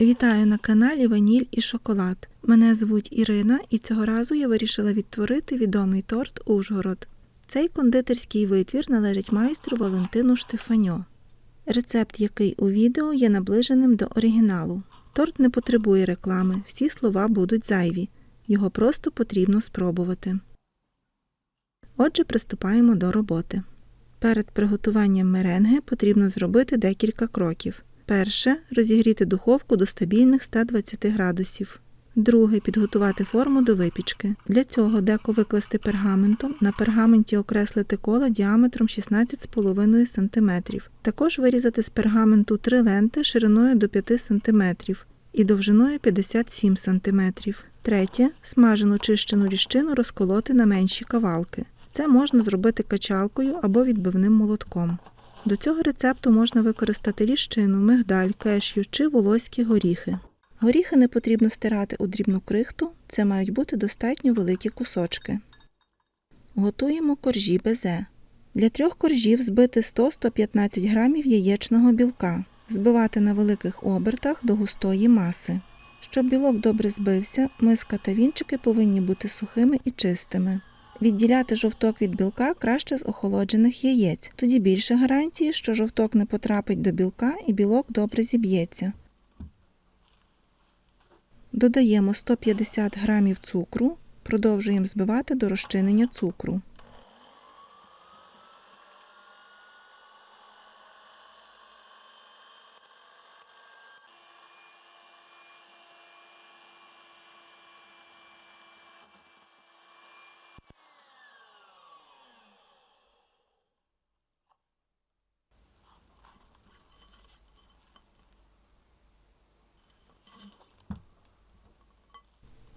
Вітаю на каналі Ваніль і Шоколад. Мене звуть Ірина, і цього разу я вирішила відтворити відомий торт Ужгород. Цей кондитерський витвір належить майстру Валентину Штефаньо. Рецепт, який у відео, є наближеним до оригіналу. Торт не потребує реклами, всі слова будуть зайві. Його просто потрібно спробувати. Отже, приступаємо до роботи. Перед приготуванням меренги потрібно зробити декілька кроків. Перше розігріти духовку до стабільних 120 градусів. Друге підготувати форму до випічки. Для цього деко викласти пергаментом, на пергаменті окреслити коло діаметром 16,5 см. Також вирізати з пергаменту три ленти шириною до 5 см і довжиною 57 см. Третє смажену чищену ріжчину розколоти на менші кавалки. Це можна зробити качалкою або відбивним молотком. До цього рецепту можна використати ліщину, мигдаль, кешю чи волоські горіхи. Горіхи не потрібно стирати у дрібну крихту, це мають бути достатньо великі кусочки. Готуємо коржі безе. Для трьох коржів збити 100-115 грамів яєчного білка, збивати на великих обертах до густої маси. Щоб білок добре збився, миска та вінчики повинні бути сухими і чистими. Відділяти жовток від білка краще з охолоджених яєць, тоді більше гарантії, що жовток не потрапить до білка і білок добре зіб'ється. Додаємо 150 г цукру, продовжуємо збивати до розчинення цукру.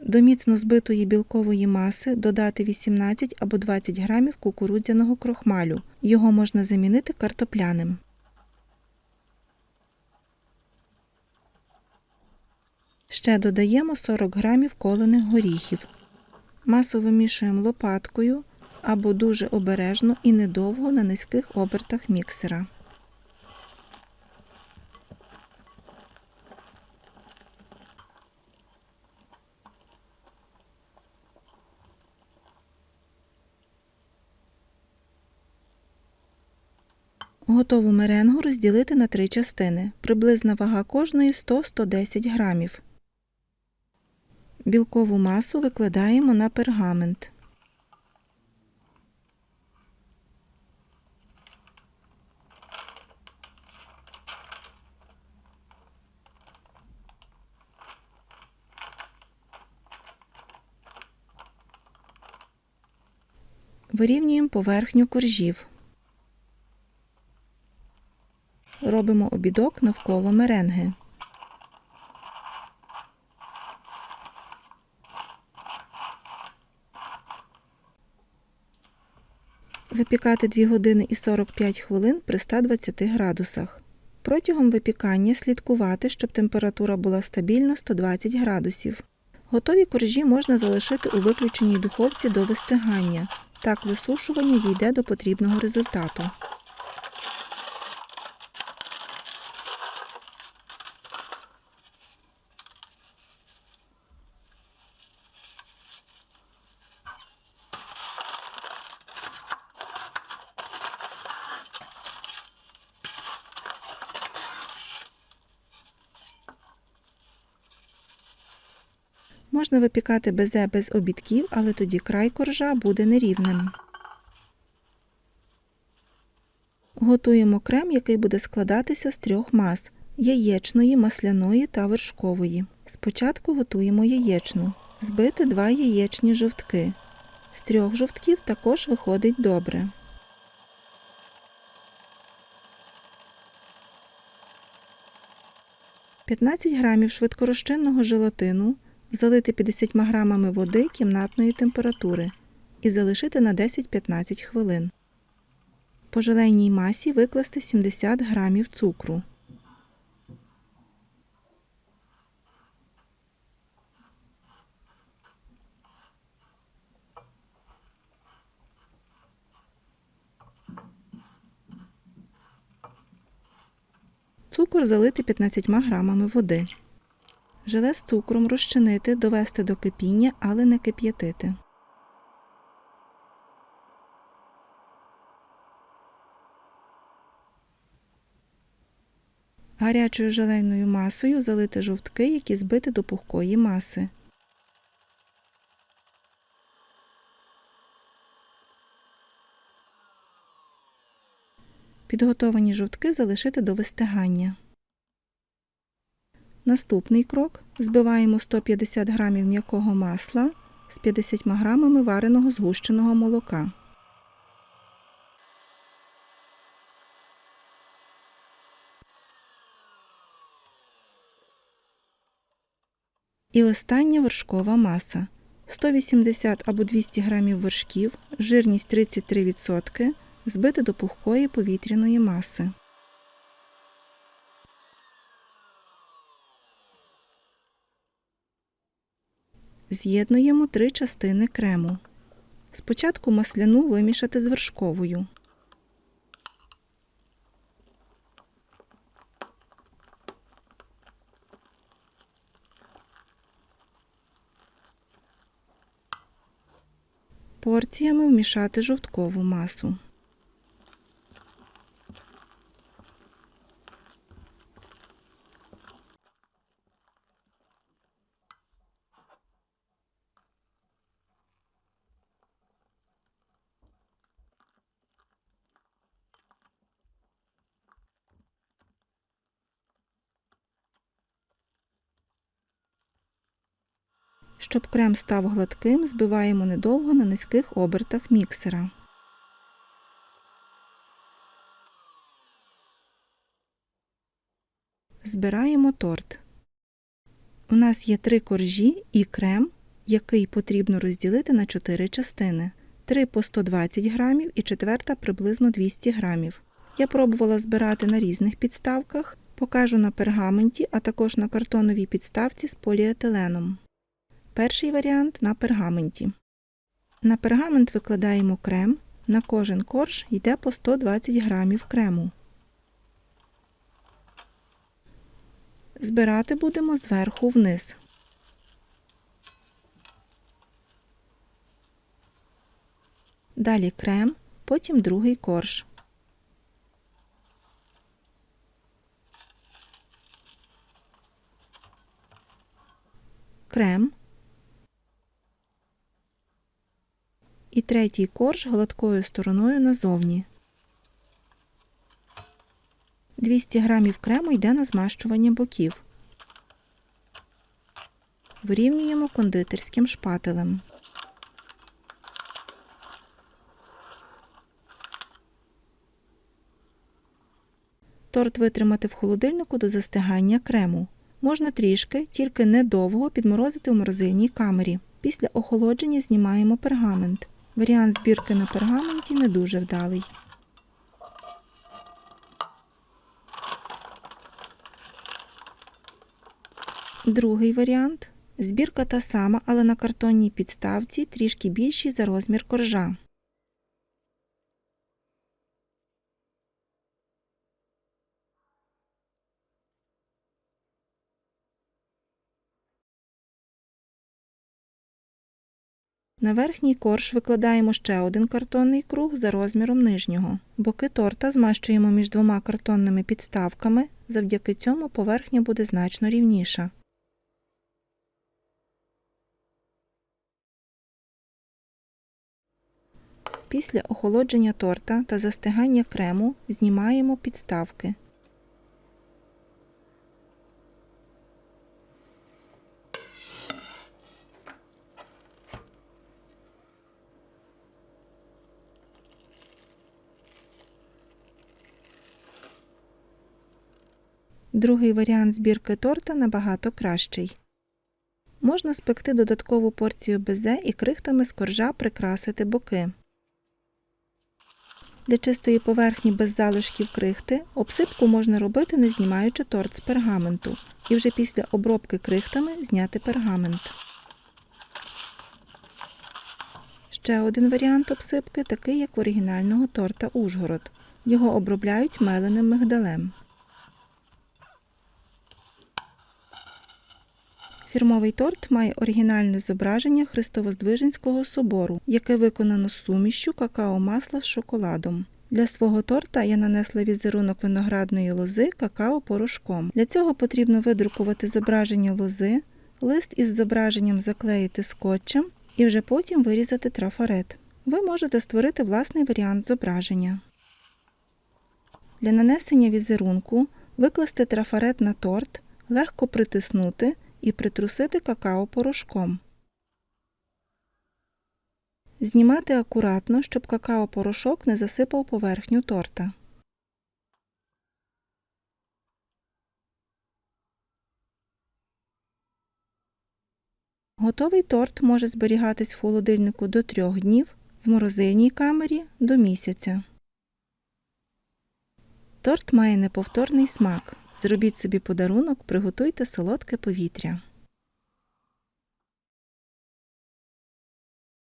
До міцно збитої білкової маси додати 18 або 20 грамів кукурудзяного крохмалю. Його можна замінити картопляним. Ще додаємо 40 грамів колених горіхів. Масу вимішуємо лопаткою або дуже обережно і недовго на низьких обертах міксера. Готову меренгу розділити на три частини. Приблизна вага кожної 100-110 грамів. Білкову масу викладаємо на пергамент. Вирівнюємо поверхню коржів. Робимо обідок навколо меренги. Випікати 2 години і 45 хвилин при 120 градусах. Протягом випікання слідкувати, щоб температура була стабільна 120 градусів. Готові коржі можна залишити у виключеній духовці до вистигання. Так висушування дійде до потрібного результату. Можна випікати безе без обідків, але тоді край коржа буде нерівним. Готуємо крем, який буде складатися з трьох мас яєчної, масляної та вершкової. Спочатку готуємо яєчну. Збити два яєчні жовтки. З трьох жовтків також виходить добре. П'ятнадцять грамів швидкорозчинного желатину залити 50 грамами води кімнатної температури і залишити на 10-15 хвилин. По желейній масі викласти 70 грамів цукру. Цукор залити 15 грамами води. Желе з цукром розчинити, довести до кипіння, але не кип'ятити. Гарячою желейною масою залити жовтки, які збити до пухкої маси. Підготовані жовтки залишити до вистигання. Наступний крок збиваємо 150 г м'якого масла з 50 г вареного згущеного молока. І остання вершкова маса. 180 або 200 г вершків, жирність 33%, збити до пухкої повітряної маси. З'єднуємо три частини крему. Спочатку масляну вимішати з вершковою. Порціями вмішати жовткову масу. Щоб крем став гладким, збиваємо недовго на низьких обертах міксера. Збираємо торт. У нас є три коржі і крем, який потрібно розділити на 4 частини. 3 по 120 грамів і четверта приблизно 200 грамів. Я пробувала збирати на різних підставках, покажу на пергаменті, а також на картоновій підставці з поліетиленом. Перший варіант на пергаменті. На пергамент викладаємо крем. На кожен корж йде по 120 грамів крему. Збирати будемо зверху вниз. Далі крем, потім другий корж. Крем. І третій корж гладкою стороною назовні. 200 грамів крему йде на змащування боків. Вирівнюємо кондитерським шпателем. Торт витримати в холодильнику до застигання крему. Можна трішки, тільки недовго підморозити в морозильній камері. Після охолодження знімаємо пергамент. Варіант збірки на пергаменті не дуже вдалий. Другий варіант. Збірка та сама, але на картонній підставці трішки більші за розмір коржа. На верхній корж викладаємо ще один картонний круг за розміром нижнього. Боки торта змащуємо між двома картонними підставками, завдяки цьому поверхня буде значно рівніша. Після охолодження торта та застигання крему знімаємо підставки. Другий варіант збірки торта набагато кращий. Можна спекти додаткову порцію безе і крихтами з коржа прикрасити боки. Для чистої поверхні без залишків крихти обсипку можна робити, не знімаючи торт з пергаменту, і вже після обробки крихтами зняти пергамент. Ще один варіант обсипки такий, як в оригінального торта Ужгород. Його обробляють меленим мигдалем. Фірмовий торт має оригінальне зображення Христовоздвиженського собору, яке виконано сумішчю какао-масла з шоколадом. Для свого торта я нанесла візерунок виноградної лози какао-порошком. Для цього потрібно видрукувати зображення лози, лист із зображенням заклеїти скотчем і вже потім вирізати трафарет. Ви можете створити власний варіант зображення. Для нанесення візерунку викласти трафарет на торт, легко притиснути і притрусити какао-порошком. Знімати акуратно, щоб какао-порошок не засипав поверхню торта. Готовий торт може зберігатись в холодильнику до трьох днів, в морозильній камері до місяця. Торт має неповторний смак. Зробіть собі подарунок, приготуйте солодке повітря.